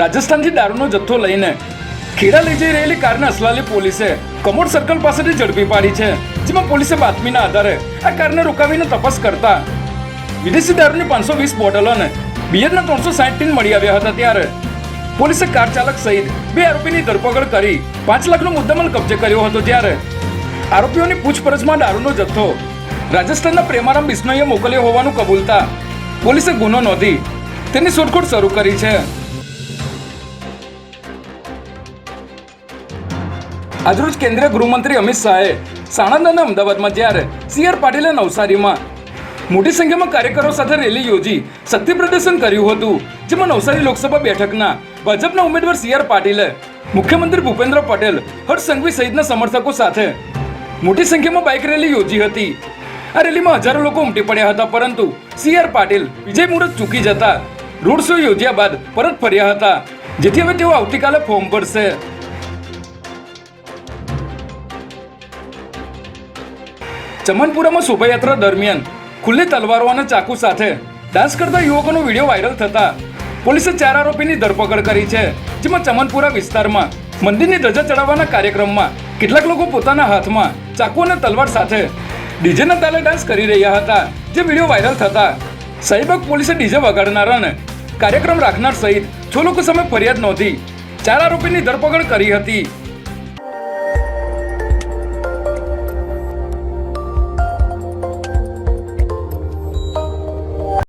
રાજસ્થાનથી દારૂનો જથ્થો લઈને ખેડા લઈ જઈ રહેલી કારને અસલાલી પોલીસે કમોડ સર્કલ પાસેથી ઝડપી પાડી છે, જેમાં પોલીસે બાતમીના આધારે આ કારને રોકાવીને તપાસ કરતા વિદેશી દારૂની પાંચસો વીસ બોટલો અને બિયરના ત્રણસો સાઠ ટીન મળી આવ્યા હતા ત્યારે પોલીસે કાર ચાલક સહિત બે આરોપીની ધરપકડ કરી પાંચ લાખનો મુદ્દામાલ કબજે કર્યો હતો ત્યારે આરોપીઓની પૂછપરછમાં દારૂનો જથ્થો રાજસ્થાનના પ્રેમારામ બિસ્નોઈએ મોકલ્યો હોવાનું કબૂલતા પોલીસે ગુનો નોંધી તેની શોધખોળ શરૂ કરી છે. આજરોજ કેન્દ્રીય ગૃહમંત્રી અમિત શાહે સાણંદ અમદાવાદમાં જ્યારે સી આર પાટીલે નવસારીમાં મોટી સંખ્યામાં કાર્યકરો સાથે રેલી યોજી શક્તિ પ્રદર્શન કર્યું હતું, જેમાં નવસારી લોકસભા બેઠકના ભાજપના ઉમેદવાર સી આર પાટીલે, મુખ્યમંત્રી ભૂપેન્દ્ર પટેલ, હર્ષ સંઘવી સહિતના સમર્થકો સાથે મોટી સંખ્યામાં બાઇક રેલી યોજી હતી. આ રેલીમાં હજારો લોકો ઉમટી પડ્યા હતા, પરંતુ સી આર પાટીલ વિજય મુહૂર્ત ચૂકી જતા રોડ શો યોજ્યા બાદ પરત ફર્યા હતા, જેથી હવે તેઓ આવતીકાલે ફોર્મ ભરશે. ચમનપુરામાં શોભાયાત્રા દરમિયાન ખુલ્લી તલવારો અને ચાકુ સાથે ડાન્સ કરતા યુવકોનો વીડિયો વાયરલ થતા પોલીસે ચાર આરોપીની ધરપકડ કરી છે, જેમાં ચમનપુરા વિસ્તારમાં મંદિરની ધજા ચડાવવાના કાર્યક્રમમાં કેટલાક લોકો પોતાના હાથમાં ચાકુ અને તલવાર સાથે ડીજેના તાલે ડાન્સ કરી રહ્યા હતા, જે વીડિયો વાયરલ થતા સાઈબાગ પોલીસે ડીજે વગાડનાર અને કાર્યક્રમ રાખનાર સહિત છ લોકો સામે ફરિયાદ નોંધી ચાર આરોપીની ધરપકડ કરી હતી.